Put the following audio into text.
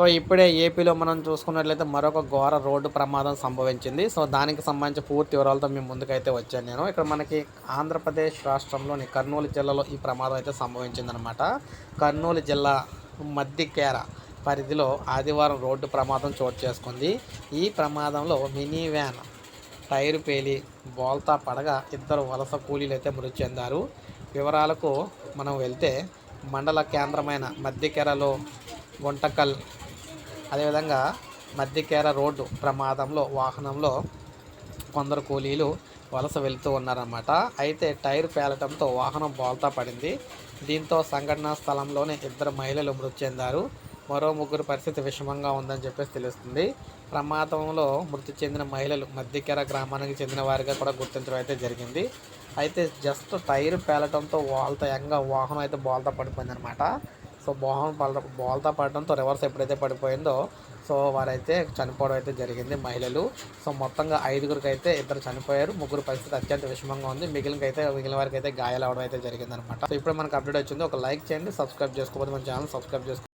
So ఇప్పుడే ఏపీలో మనం చూసుకున్నట్లయితే మరొక ఘోర రోడ్డు ప్రమాదం సంభవించింది. సో దానికి సంబంధించి పూర్తి వివరాలతో మేము ముందుకైతే వచ్చాను నేను. ఇక్కడ మనకి ఆంధ్రప్రదేశ్ రాష్ట్రంలోని కర్నూలు జిల్లాలో ఈ ప్రమాదం అయితే సంభవించిందనమాట కర్నూలు జిల్లా మద్దికేర పరిధిలో ఆదివారం రోడ్డు ప్రమాదం చోటు చేసుకుంది. ఈ ప్రమాదంలో మినీ వ్యాన్ టైరు పేలి బోల్తా పడగా ఇద్దరు వలస కూలీలు అయితే మృతి చెందారు. వివరాలకు మనం వెళ్తే మండల కేంద్రమైన మధ్యకెరలో గుంటకల్ అదేవిధంగా మధ్యకేర రోడ్డు ప్రమాదంలో వాహనంలో కొందరు కూలీలు వలస వెళుతూ ఉన్నారన్నమాట. అయితే టైర్ పేలటంతో వాహనం బోల్తా పడింది. దీంతో సంఘటనా స్థలంలోనే ఇద్దరు మహిళలు మృతి చెందారు. మరో ముగ్గురు పరిస్థితి విషమంగా ఉందని చెప్పేసి తెలుస్తుంది. ప్రమాదంలో మృతి చెందిన మహిళలు మధ్యకెర గ్రామానికి చెందిన వారిగా కూడా గుర్తించడం అయితే జరిగింది. అయితే జస్ట్ టైర్ పేలటంతో వాల్తా యంగా వాహనం అయితే బోల్తా పడిపోయింది అనమాట సో వాహనం పడ బోల్తా పడడంతో రివర్స్ ఎప్పుడైతే పడిపోయిందో సో వారైతే చనిపోవడం అయితే జరిగింది మహిళలు. సో మొత్తంగా ఐదుగురికి అయితే ఇద్దరు చనిపోయారు. ముగ్గురు పరిస్థితి అత్యంత విషమంగా ఉంది. మిగిలిన అయితే మిగిలిన వారికి అయితే గాయాలు అవడం అయితే జరిగిందనమాట. సో ఇప్పుడు మనకు అప్డేట్ వచ్చింది. ఒక లైక్ చేయండి సబ్స్క్రైబ్ చేసుకోకపోతే మన ఛానల్ సబ్స్క్రైబ్ చేసుకోండి